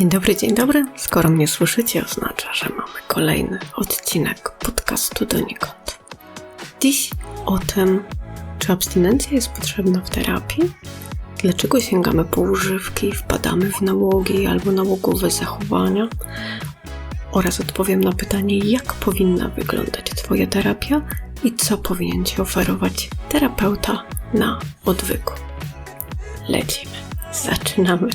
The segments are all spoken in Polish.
Dzień dobry, dzień dobry. Skoro mnie słyszycie, oznacza, że mamy kolejny odcinek podcastu donikąd. Dziś o tym, czy abstynencja jest potrzebna w terapii, dlaczego sięgamy po używki, wpadamy w nałogi albo nałogowe zachowania oraz odpowiem na pytanie, jak powinna wyglądać Twoja terapia i co powinien Ci oferować terapeuta na odwyku. Lecimy, zaczynamy.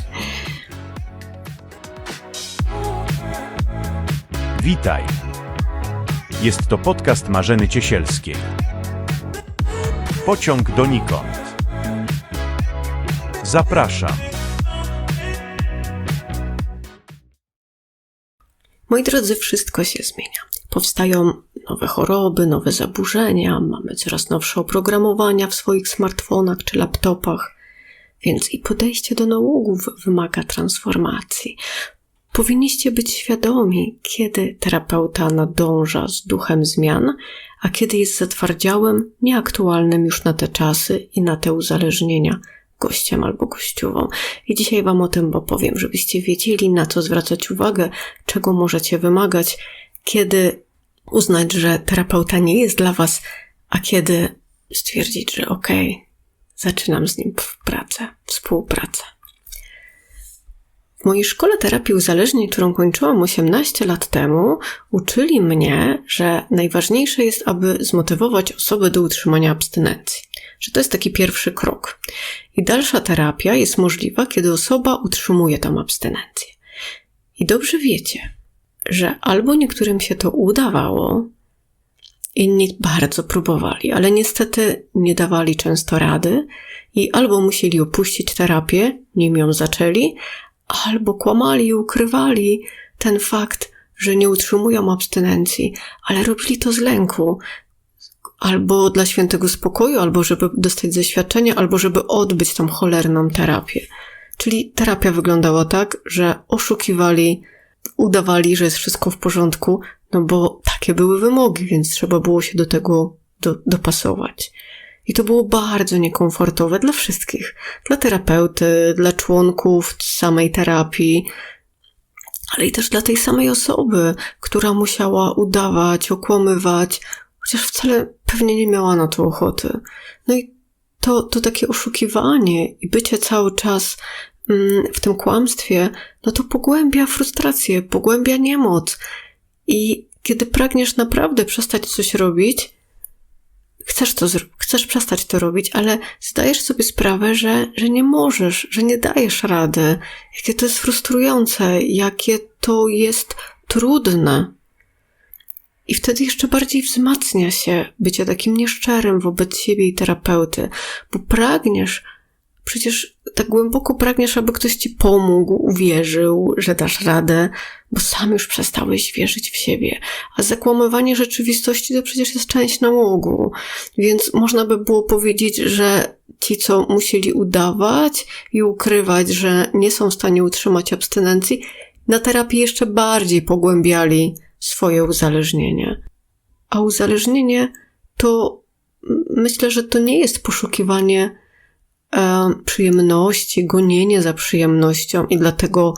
Witaj. Jest to podcast Marzeny Ciesielskiej. Pociąg donikąd. Zapraszam. Moi drodzy, wszystko się zmienia. Powstają nowe choroby, nowe zaburzenia, mamy coraz nowsze oprogramowania w swoich smartfonach czy laptopach, więc i podejście do nałogów wymaga transformacji. Powinniście być świadomi, kiedy terapeuta nadąża z duchem zmian, a kiedy jest zatwardziałym, nieaktualnym już na te czasy i na te uzależnienia gościem albo gościową. I dzisiaj Wam o tym opowiem, żebyście wiedzieli, na co zwracać uwagę, czego możecie wymagać, kiedy uznać, że terapeuta nie jest dla Was, a kiedy stwierdzić, że okej, okay, zaczynam z nim pracę, współpracę. W mojej szkole terapii uzależnień, którą kończyłam 18 lat temu, uczyli mnie, że najważniejsze jest, aby zmotywować osobę do utrzymania abstynencji. Że to jest taki pierwszy krok. I dalsza terapia jest możliwa, kiedy osoba utrzymuje tą abstynencję. I dobrze wiecie, że albo niektórym się to udawało, inni bardzo próbowali, ale niestety nie dawali często rady i albo musieli opuścić terapię, nim ją zaczęli, albo kłamali i ukrywali ten fakt, że nie utrzymują abstynencji, ale robili to z lęku, albo dla świętego spokoju, albo żeby dostać zaświadczenie, albo żeby odbyć tą cholerną terapię. Czyli terapia wyglądała tak, że oszukiwali, udawali, że jest wszystko w porządku, no bo takie były wymogi, więc trzeba było się do tego do, dopasować. I to było bardzo niekomfortowe dla wszystkich. Dla terapeuty, dla członków samej terapii, ale i też dla tej samej osoby, która musiała udawać, okłamywać, chociaż wcale pewnie nie miała na to ochoty. No i to, to takie oszukiwanie i bycie cały czas mm, w tym kłamstwie, no to pogłębia frustrację, pogłębia niemoc. I kiedy pragniesz naprawdę przestać coś robić, chcesz to chcesz przestać to robić, ale zdajesz sobie sprawę, że, że nie możesz, że nie dajesz rady, jakie to jest frustrujące, jakie to jest trudne. I wtedy jeszcze bardziej wzmacnia się bycie takim nieszczerym wobec siebie i terapeuty, bo pragniesz, przecież tak głęboko pragniesz, aby ktoś ci pomógł, uwierzył, że dasz radę, bo sam już przestałeś wierzyć w siebie. A zakłamywanie rzeczywistości to przecież jest część nałogu. Więc można by było powiedzieć, że ci, co musieli udawać i ukrywać, że nie są w stanie utrzymać abstynencji, na terapii jeszcze bardziej pogłębiali swoje uzależnienie. A uzależnienie to myślę, że to nie jest poszukiwanie przyjemności, gonienie za przyjemnością i dlatego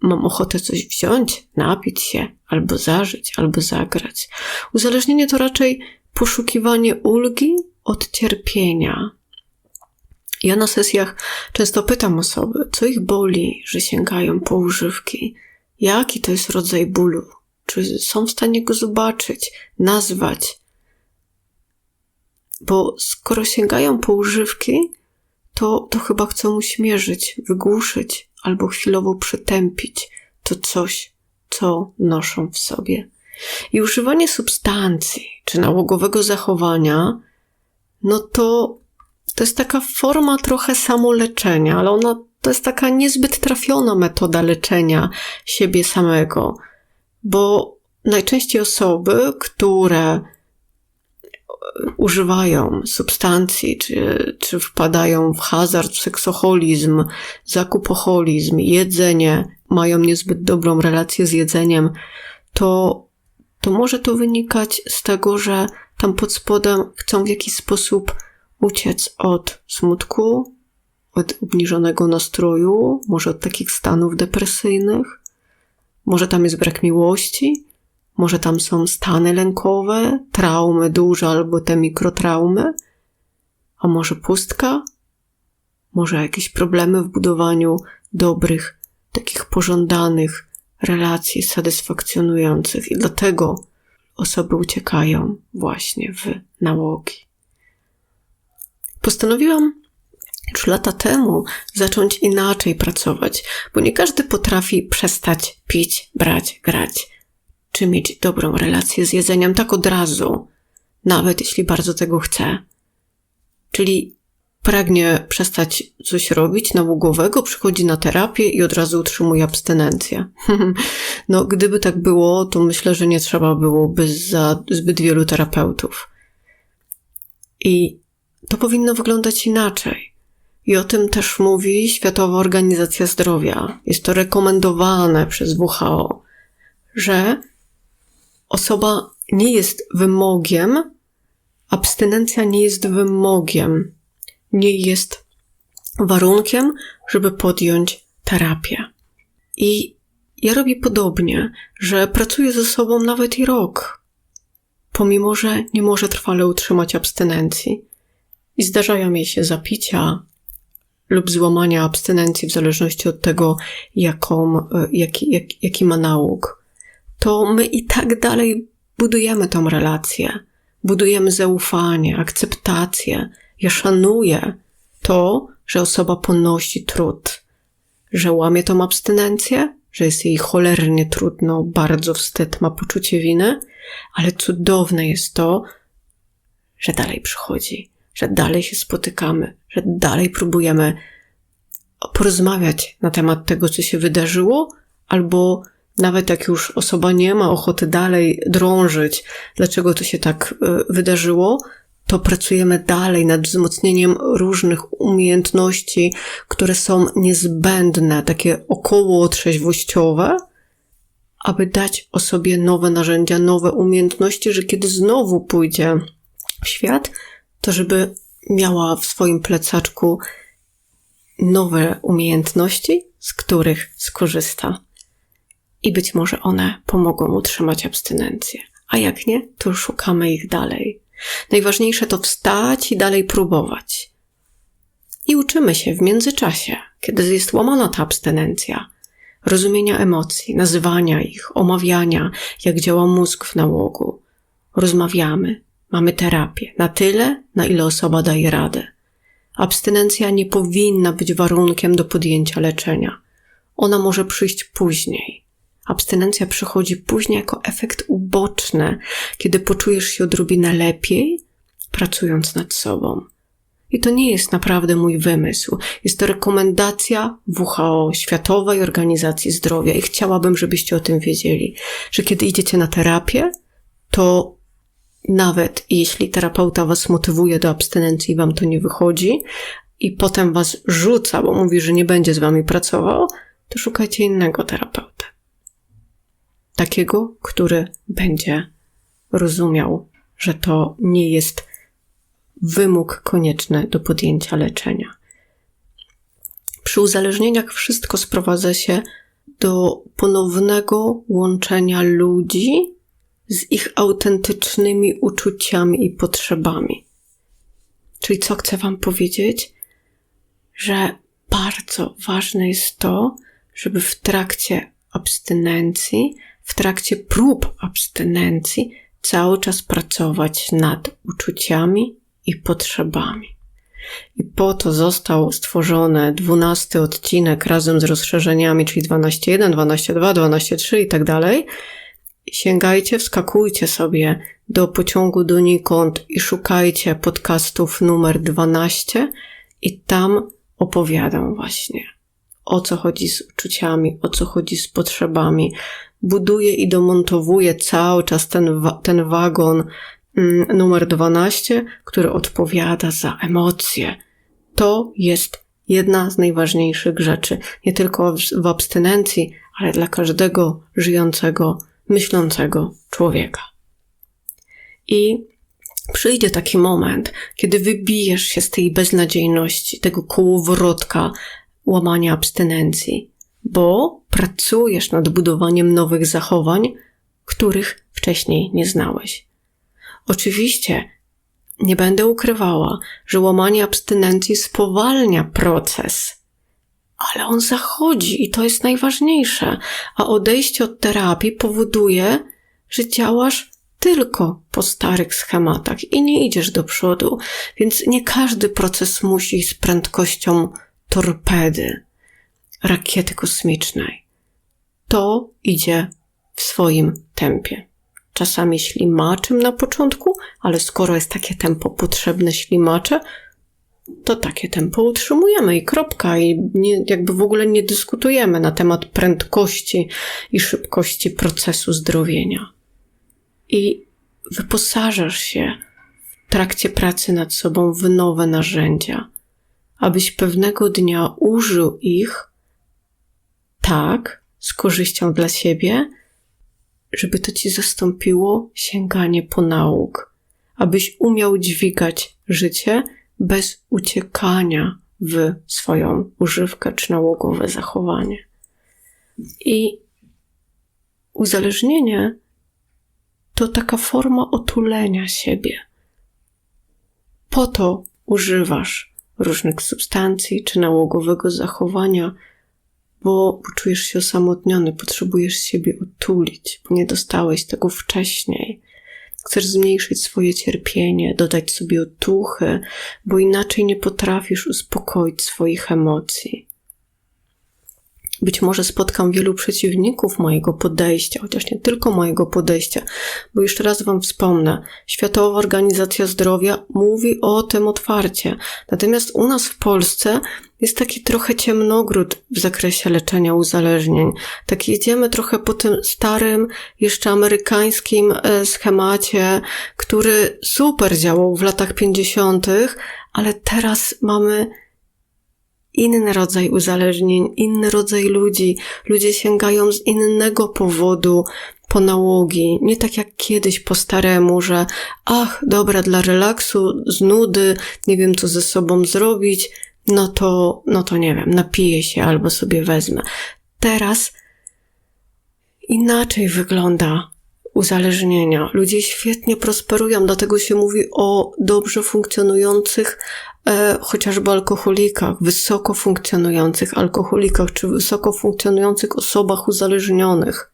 mam ochotę coś wziąć, napić się, albo zażyć, albo zagrać. Uzależnienie to raczej poszukiwanie ulgi od cierpienia. Ja na sesjach często pytam osoby, co ich boli, że sięgają po używki, jaki to jest rodzaj bólu, czy są w stanie go zobaczyć, nazwać. Bo skoro sięgają po używki, to, to chyba chcą uśmierzyć, wygłuszyć albo chwilowo przytępić to coś, co noszą w sobie. I używanie substancji czy nałogowego zachowania, no to to jest taka forma trochę samoleczenia, ale ona to jest taka niezbyt trafiona metoda leczenia siebie samego, bo najczęściej osoby, które używają substancji, czy, czy wpadają w hazard, seksoholizm, zakupoholizm, jedzenie, mają niezbyt dobrą relację z jedzeniem, to, to może to wynikać z tego, że tam pod spodem chcą w jakiś sposób uciec od smutku, od obniżonego nastroju, może od takich stanów depresyjnych, może tam jest brak miłości, może tam są stany lękowe, traumy duże albo te mikrotraumy, a może pustka, może jakieś problemy w budowaniu dobrych, takich pożądanych relacji satysfakcjonujących i dlatego osoby uciekają właśnie w nałogi. Postanowiłam już lata temu zacząć inaczej pracować, bo nie każdy potrafi przestać pić, brać, grać, czy mieć dobrą relację z jedzeniem tak od razu, nawet jeśli bardzo tego chce. Czyli pragnie przestać coś robić nałogowego, przychodzi na terapię i od razu utrzymuje abstynencję. no, gdyby tak było, to myślę, że nie trzeba byłoby za zbyt wielu terapeutów. I to powinno wyglądać inaczej. I o tym też mówi Światowa Organizacja Zdrowia. Jest to rekomendowane przez WHO, że osoba nie jest wymogiem, abstynencja nie jest wymogiem, nie jest warunkiem, żeby podjąć terapię. I ja robię podobnie, że pracuję ze sobą nawet i rok, pomimo że nie może trwale utrzymać abstynencji. I zdarzają mi się zapicia lub złamania abstynencji w zależności od tego, jaką, jaki, jak, jaki ma nauk. To my i tak dalej budujemy tą relację, budujemy zaufanie, akceptację. Ja szanuję to, że osoba ponosi trud, że łamie tą abstynencję, że jest jej cholernie trudno, bardzo wstyd, ma poczucie winy, ale cudowne jest to, że dalej przychodzi, że dalej się spotykamy, że dalej próbujemy porozmawiać na temat tego, co się wydarzyło, albo nawet jak już osoba nie ma ochoty dalej drążyć, dlaczego to się tak wydarzyło, to pracujemy dalej nad wzmocnieniem różnych umiejętności, które są niezbędne, takie około trzeźwościowe, aby dać osobie nowe narzędzia, nowe umiejętności, że kiedy znowu pójdzie w świat, to żeby miała w swoim plecaczku nowe umiejętności, z których skorzysta. I być może one pomogą utrzymać abstynencję. A jak nie, to szukamy ich dalej. Najważniejsze to wstać i dalej próbować. I uczymy się w międzyczasie, kiedy jest łamana ta abstynencja, rozumienia emocji, nazywania ich, omawiania, jak działa mózg w nałogu. Rozmawiamy, mamy terapię na tyle, na ile osoba daje radę. Abstynencja nie powinna być warunkiem do podjęcia leczenia. Ona może przyjść później. Abstynencja przychodzi później jako efekt uboczny, kiedy poczujesz się odrobinę lepiej, pracując nad sobą. I to nie jest naprawdę mój wymysł. Jest to rekomendacja WHO, Światowej Organizacji Zdrowia, i chciałabym, żebyście o tym wiedzieli, że kiedy idziecie na terapię, to nawet jeśli terapeuta was motywuje do abstynencji i wam to nie wychodzi, i potem was rzuca, bo mówi, że nie będzie z wami pracował, to szukajcie innego terapeuty takiego, który będzie rozumiał, że to nie jest wymóg konieczny do podjęcia leczenia. Przy uzależnieniach wszystko sprowadza się do ponownego łączenia ludzi z ich autentycznymi uczuciami i potrzebami. Czyli co chcę Wam powiedzieć? Że bardzo ważne jest to, żeby w trakcie abstynencji w trakcie prób abstynencji cały czas pracować nad uczuciami i potrzebami. I po to został stworzony dwunasty odcinek razem z rozszerzeniami, czyli 12.1, 12.2, 12.3 i tak dalej. Sięgajcie, wskakujcie sobie do pociągu donikąd i szukajcie podcastów numer 12 i tam opowiadam właśnie o co chodzi z uczuciami, o co chodzi z potrzebami, buduje i domontowuje cały czas ten, ten wagon mm, numer 12, który odpowiada za emocje. To jest jedna z najważniejszych rzeczy, nie tylko w abstynencji, ale dla każdego żyjącego, myślącego człowieka. I przyjdzie taki moment, kiedy wybijesz się z tej beznadziejności, tego kołowrotka łamania abstynencji, bo pracujesz nad budowaniem nowych zachowań, których wcześniej nie znałeś. Oczywiście nie będę ukrywała, że łamanie abstynencji spowalnia proces, ale on zachodzi i to jest najważniejsze, a odejście od terapii powoduje, że działasz tylko po starych schematach i nie idziesz do przodu, więc nie każdy proces musi z prędkością torpedy, rakiety kosmicznej. To idzie w swoim tempie. Czasami ślimaczym na początku, ale skoro jest takie tempo potrzebne ślimacze, to takie tempo utrzymujemy i kropka, i nie, jakby w ogóle nie dyskutujemy na temat prędkości i szybkości procesu zdrowienia. I wyposażasz się w trakcie pracy nad sobą w nowe narzędzia, abyś pewnego dnia użył ich tak, z korzyścią dla siebie, żeby to ci zastąpiło sięganie po nauk, abyś umiał dźwigać życie bez uciekania w swoją używkę czy nałogowe zachowanie. I uzależnienie to taka forma otulenia siebie. Po to używasz różnych substancji czy nałogowego zachowania, bo, czujesz się osamotniony, potrzebujesz siebie otulić, bo nie dostałeś tego wcześniej. Chcesz zmniejszyć swoje cierpienie, dodać sobie otuchy, bo inaczej nie potrafisz uspokoić swoich emocji. Być może spotkam wielu przeciwników mojego podejścia, chociaż nie tylko mojego podejścia, bo jeszcze raz Wam wspomnę, Światowa Organizacja Zdrowia mówi o tym otwarcie. Natomiast u nas w Polsce jest taki trochę ciemnogród w zakresie leczenia uzależnień. Tak jedziemy trochę po tym starym, jeszcze amerykańskim e, schemacie, który super działał w latach 50., ale teraz mamy inny rodzaj uzależnień, inny rodzaj ludzi. Ludzie sięgają z innego powodu po nałogi. Nie tak jak kiedyś po staremu, że ach, dobra, dla relaksu, z nudy, nie wiem co ze sobą zrobić, no to, no to nie wiem, napiję się albo sobie wezmę. Teraz inaczej wygląda uzależnienia. Ludzie świetnie prosperują, dlatego się mówi o dobrze funkcjonujących e, chociażby alkoholikach, wysoko funkcjonujących alkoholikach, czy wysoko funkcjonujących osobach uzależnionych,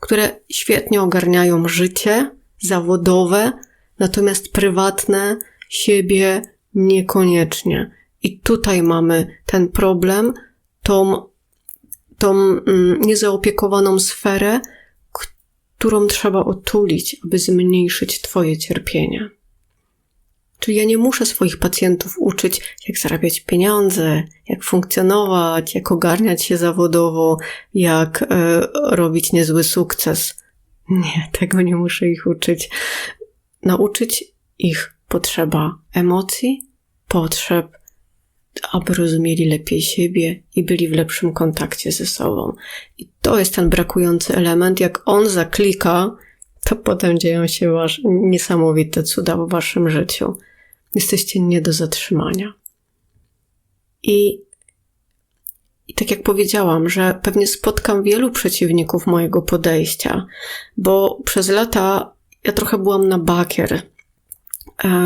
które świetnie ogarniają życie zawodowe, natomiast prywatne siebie niekoniecznie. I tutaj mamy ten problem, tą, tą mm, niezaopiekowaną sferę, którą trzeba otulić, aby zmniejszyć Twoje cierpienie. Czyli ja nie muszę swoich pacjentów uczyć, jak zarabiać pieniądze, jak funkcjonować, jak ogarniać się zawodowo, jak e, robić niezły sukces. Nie, tego nie muszę ich uczyć. Nauczyć ich potrzeba emocji, potrzeb, aby rozumieli lepiej siebie i byli w lepszym kontakcie ze sobą. I to jest ten brakujący element. Jak on zaklika, to potem dzieją się wasz, niesamowite cuda w waszym życiu. Jesteście nie do zatrzymania. I, I tak jak powiedziałam, że pewnie spotkam wielu przeciwników mojego podejścia, bo przez lata ja trochę byłam na bakier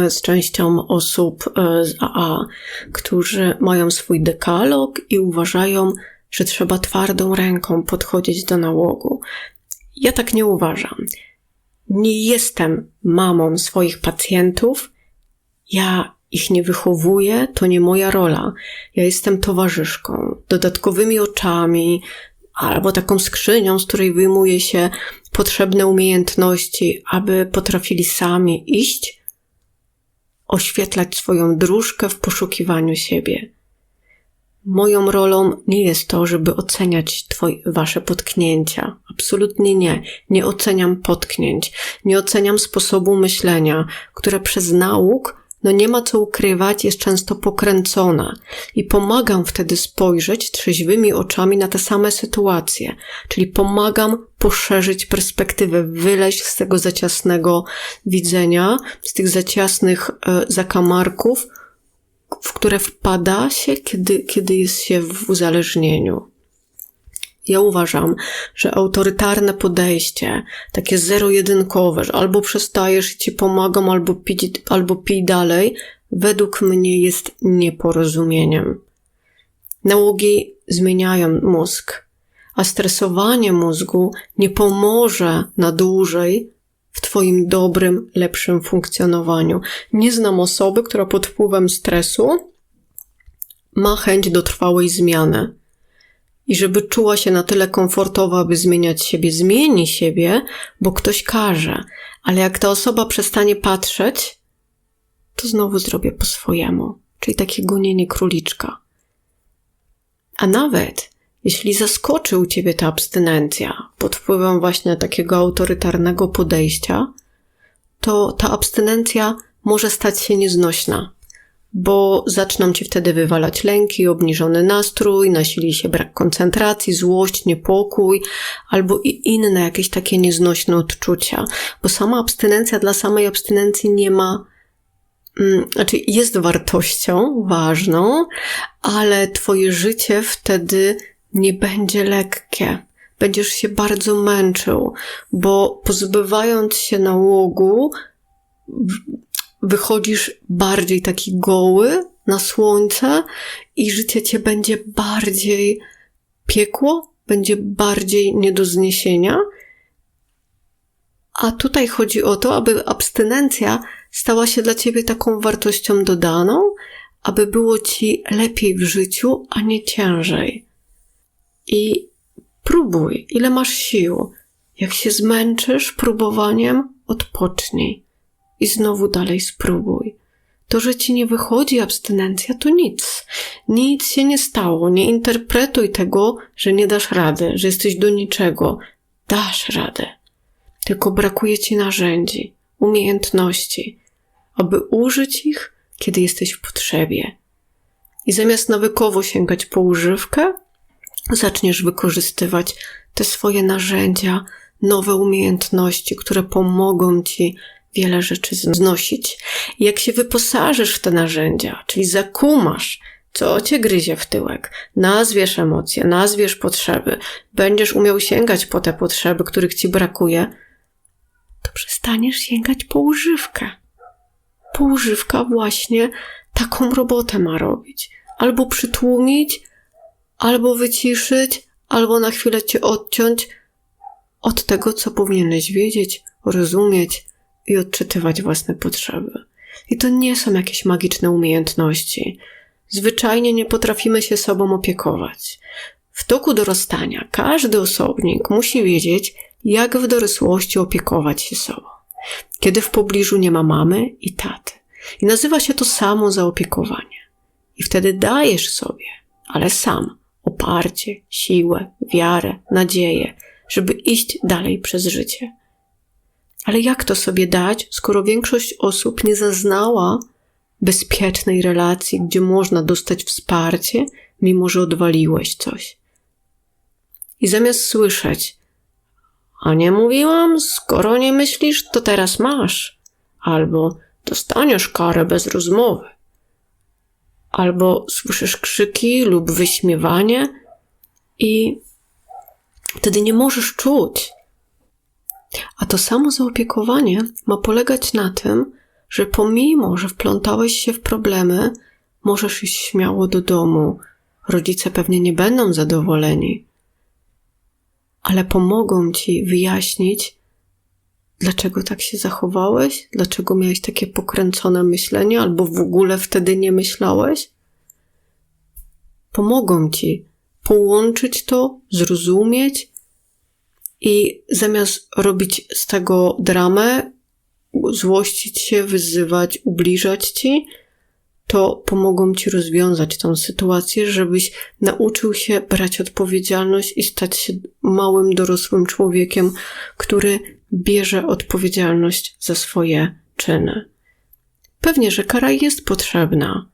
z częścią osób e, z AA, którzy mają swój dekalog i uważają, że trzeba twardą ręką podchodzić do nałogu. Ja tak nie uważam. Nie jestem mamą swoich pacjentów, ja ich nie wychowuję, to nie moja rola. Ja jestem towarzyszką, dodatkowymi oczami, albo taką skrzynią, z której wyjmuje się potrzebne umiejętności, aby potrafili sami iść, oświetlać swoją dróżkę w poszukiwaniu siebie. Moją rolą nie jest to, żeby oceniać twoje, wasze potknięcia. Absolutnie nie. Nie oceniam potknięć. Nie oceniam sposobu myślenia, które przez nauk no nie ma co ukrywać, jest często pokręcona i pomagam wtedy spojrzeć trzeźwymi oczami na te same sytuacje, czyli pomagam poszerzyć perspektywę, wyleźć z tego zaciasnego widzenia, z tych zaciasnych e, zakamarków, w które wpada się, kiedy, kiedy jest się w uzależnieniu. Ja uważam, że autorytarne podejście, takie zero-jedynkowe, że albo przestajesz i ci pomagam, albo pij, albo pij dalej, według mnie jest nieporozumieniem. Nałogi zmieniają mózg, a stresowanie mózgu nie pomoże na dłużej w Twoim dobrym, lepszym funkcjonowaniu. Nie znam osoby, która pod wpływem stresu ma chęć do trwałej zmiany i żeby czuła się na tyle komfortowo, aby zmieniać siebie, zmieni siebie, bo ktoś każe. Ale jak ta osoba przestanie patrzeć, to znowu zrobię po swojemu. Czyli takie gonienie króliczka. A nawet jeśli zaskoczy u ciebie ta abstynencja pod wpływem właśnie takiego autorytarnego podejścia, to ta abstynencja może stać się nieznośna bo zaczną ci wtedy wywalać lęki, obniżony nastrój, nasili się brak koncentracji, złość, niepokój albo i inne jakieś takie nieznośne odczucia, bo sama abstynencja dla samej abstynencji nie ma mm, znaczy jest wartością ważną, ale twoje życie wtedy nie będzie lekkie. Będziesz się bardzo męczył, bo pozbywając się nałogu, wychodzisz bardziej taki goły na słońce i życie cię będzie bardziej piekło, będzie bardziej nie do zniesienia. A tutaj chodzi o to, aby abstynencja stała się dla ciebie taką wartością dodaną, aby było ci lepiej w życiu, a nie ciężej. I próbuj, ile masz sił. Jak się zmęczysz próbowaniem, odpocznij i znowu dalej spróbuj. To, że ci nie wychodzi abstynencja, to nic. Nic się nie stało. Nie interpretuj tego, że nie dasz rady, że jesteś do niczego. Dasz radę. Tylko brakuje ci narzędzi, umiejętności, aby użyć ich, kiedy jesteś w potrzebie. I zamiast nawykowo sięgać po używkę, zaczniesz wykorzystywać te swoje narzędzia, nowe umiejętności, które pomogą ci wiele rzeczy znosić. Jak się wyposażysz w te narzędzia, czyli zakumasz, co cię gryzie w tyłek, nazwiesz emocje, nazwiesz potrzeby, będziesz umiał sięgać po te potrzeby, których ci brakuje, to przestaniesz sięgać po używkę. Poużywka właśnie taką robotę ma robić. Albo przytłumić, albo wyciszyć, albo na chwilę cię odciąć od tego, co powinieneś wiedzieć, rozumieć, i odczytywać własne potrzeby. I to nie są jakieś magiczne umiejętności. Zwyczajnie nie potrafimy się sobą opiekować. W toku dorastania każdy osobnik musi wiedzieć, jak w dorosłości opiekować się sobą. Kiedy w pobliżu nie ma mamy i taty. I nazywa się to samo zaopiekowanie. I wtedy dajesz sobie, ale sam, oparcie, siłę, wiarę, nadzieję, żeby iść dalej przez życie. Ale jak to sobie dać, skoro większość osób nie zaznała bezpiecznej relacji, gdzie można dostać wsparcie, mimo że odwaliłeś coś? I zamiast słyszeć, a nie mówiłam, skoro nie myślisz, to teraz masz, albo dostaniesz karę bez rozmowy, albo słyszysz krzyki lub wyśmiewanie i wtedy nie możesz czuć, a to samo zaopiekowanie ma polegać na tym, że pomimo, że wplątałeś się w problemy, możesz iść śmiało do domu. Rodzice pewnie nie będą zadowoleni, ale pomogą ci wyjaśnić, dlaczego tak się zachowałeś, dlaczego miałeś takie pokręcone myślenie, albo w ogóle wtedy nie myślałeś. Pomogą ci połączyć to, zrozumieć i zamiast robić z tego dramę, złościć się, wyzywać, ubliżać ci, to pomogą ci rozwiązać tą sytuację, żebyś nauczył się brać odpowiedzialność i stać się małym, dorosłym człowiekiem, który bierze odpowiedzialność za swoje czyny. Pewnie, że kara jest potrzebna,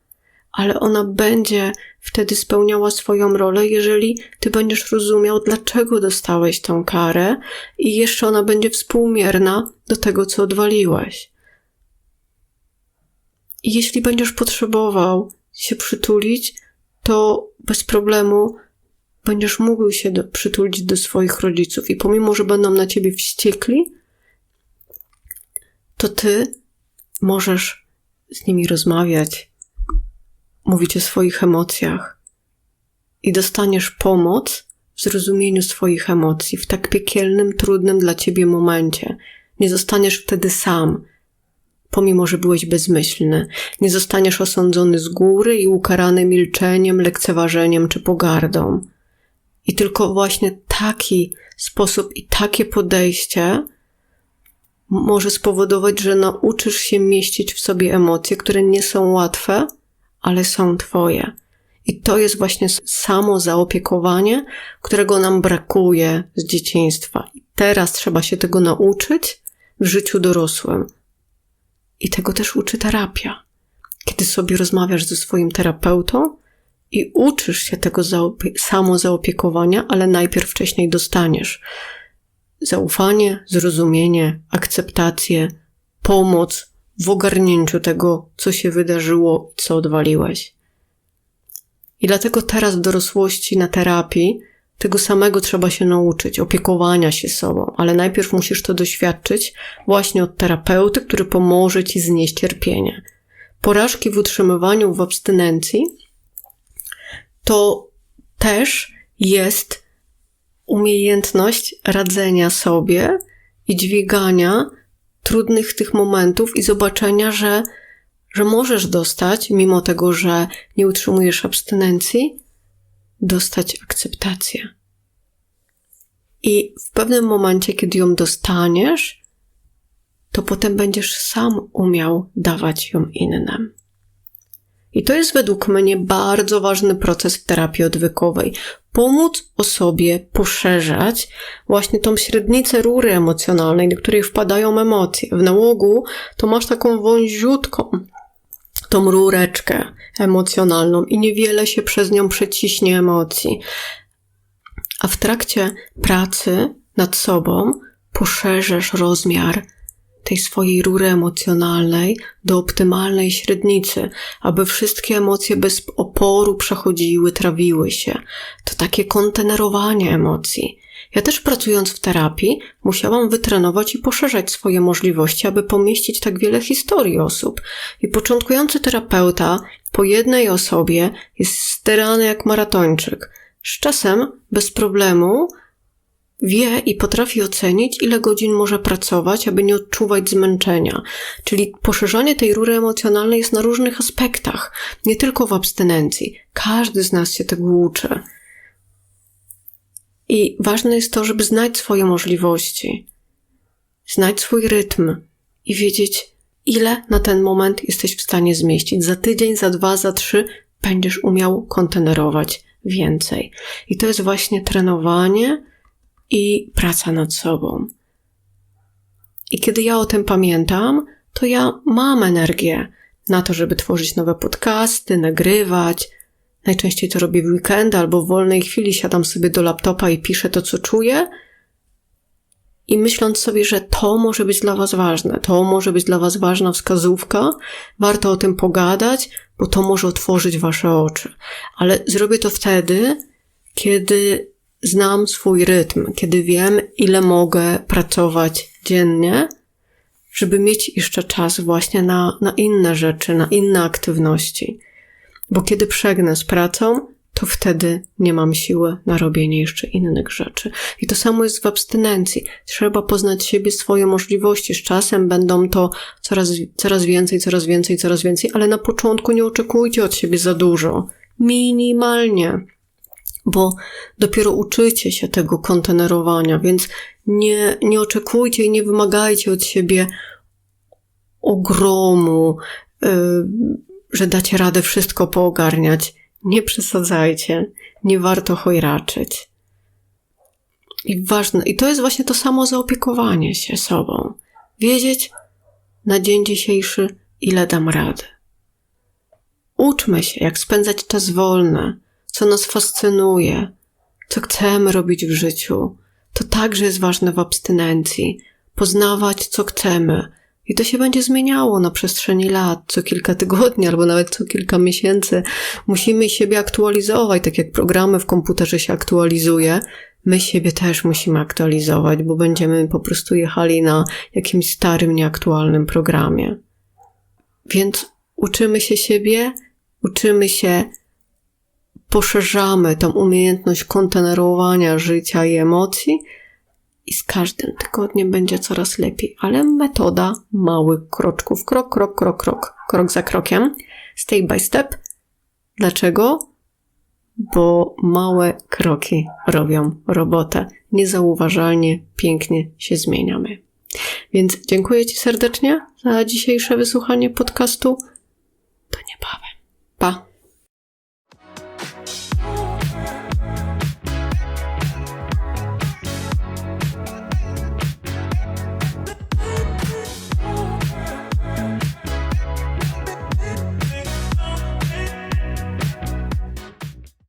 ale ona będzie wtedy spełniała swoją rolę, jeżeli ty będziesz rozumiał, dlaczego dostałeś tą karę i jeszcze ona będzie współmierna do tego, co odwaliłeś. I jeśli będziesz potrzebował się przytulić, to bez problemu będziesz mógł się do, przytulić do swoich rodziców. I pomimo, że będą na ciebie wściekli, to ty możesz z nimi rozmawiać, mówić o swoich emocjach i dostaniesz pomoc w zrozumieniu swoich emocji w tak piekielnym, trudnym dla ciebie momencie. Nie zostaniesz wtedy sam, pomimo że byłeś bezmyślny. Nie zostaniesz osądzony z góry i ukarany milczeniem, lekceważeniem czy pogardą. I tylko właśnie taki sposób i takie podejście może spowodować, że nauczysz się mieścić w sobie emocje, które nie są łatwe, ale są Twoje. I to jest właśnie samo zaopiekowanie, którego nam brakuje z dzieciństwa. Teraz trzeba się tego nauczyć w życiu dorosłym. I tego też uczy terapia. Kiedy sobie rozmawiasz ze swoim terapeutą i uczysz się tego zaopie- samo zaopiekowania, ale najpierw wcześniej dostaniesz zaufanie, zrozumienie, akceptację, pomoc w ogarnięciu tego, co się wydarzyło co odwaliłeś. I dlatego teraz w dorosłości na terapii tego samego trzeba się nauczyć, opiekowania się sobą, ale najpierw musisz to doświadczyć właśnie od terapeuty, który pomoże ci znieść cierpienie. Porażki w utrzymywaniu w abstynencji to też jest umiejętność radzenia sobie i dźwigania trudnych tych momentów i zobaczenia, że, że możesz dostać, mimo tego, że nie utrzymujesz abstynencji, dostać akceptację. I w pewnym momencie, kiedy ją dostaniesz, to potem będziesz sam umiał dawać ją innym. I to jest według mnie bardzo ważny proces w terapii odwykowej. Pomóc osobie poszerzać właśnie tą średnicę rury emocjonalnej, do której wpadają emocje. W nałogu to masz taką wąziutką, tą rureczkę emocjonalną i niewiele się przez nią przeciśnie emocji. A w trakcie pracy nad sobą poszerzasz rozmiar tej swojej rury emocjonalnej do optymalnej średnicy, aby wszystkie emocje bez oporu przechodziły, trawiły się. To takie kontenerowanie emocji. Ja też pracując w terapii musiałam wytrenować i poszerzać swoje możliwości, aby pomieścić tak wiele historii osób. I początkujący terapeuta po jednej osobie jest sterany jak maratończyk. Z czasem, bez problemu, wie i potrafi ocenić, ile godzin może pracować, aby nie odczuwać zmęczenia. Czyli poszerzanie tej rury emocjonalnej jest na różnych aspektach, nie tylko w abstynencji. Każdy z nas się tego uczy. I ważne jest to, żeby znać swoje możliwości, znać swój rytm i wiedzieć, ile na ten moment jesteś w stanie zmieścić. Za tydzień, za dwa, za trzy będziesz umiał kontenerować więcej. I to jest właśnie trenowanie i praca nad sobą. I kiedy ja o tym pamiętam, to ja mam energię na to, żeby tworzyć nowe podcasty, nagrywać. Najczęściej to robię w weekend albo w wolnej chwili siadam sobie do laptopa i piszę to, co czuję. I myśląc sobie, że to może być dla Was ważne, to może być dla Was ważna wskazówka, warto o tym pogadać, bo to może otworzyć Wasze oczy. Ale zrobię to wtedy, kiedy znam swój rytm, kiedy wiem, ile mogę pracować dziennie, żeby mieć jeszcze czas właśnie na, na inne rzeczy, na inne aktywności. Bo kiedy przegnę z pracą, to wtedy nie mam siły na robienie jeszcze innych rzeczy. I to samo jest w abstynencji. Trzeba poznać siebie, swoje możliwości. Z czasem będą to coraz, coraz więcej, coraz więcej, coraz więcej, ale na początku nie oczekujcie od siebie za dużo. Minimalnie bo dopiero uczycie się tego kontenerowania, więc nie, nie oczekujcie i nie wymagajcie od siebie ogromu, yy, że dacie radę wszystko poogarniać. Nie przesadzajcie, nie warto chojraczyć. I ważne, i to jest właśnie to samo zaopiekowanie się sobą. Wiedzieć na dzień dzisiejszy, ile dam rady. Uczmy się, jak spędzać czas wolny, co nas fascynuje, co chcemy robić w życiu. To także jest ważne w abstynencji. Poznawać, co chcemy. I to się będzie zmieniało na przestrzeni lat, co kilka tygodni albo nawet co kilka miesięcy. Musimy siebie aktualizować, tak jak programy w komputerze się aktualizuje. My siebie też musimy aktualizować, bo będziemy po prostu jechali na jakimś starym, nieaktualnym programie. Więc uczymy się siebie, uczymy się, poszerzamy tą umiejętność kontenerowania życia i emocji i z każdym tygodniem będzie coraz lepiej. Ale metoda małych kroczków, krok, krok, krok, krok, krok za krokiem, step by step. Dlaczego? Bo małe kroki robią robotę. Niezauważalnie, pięknie się zmieniamy. Więc dziękuję Ci serdecznie za dzisiejsze wysłuchanie podcastu. Do niebawem. Pa!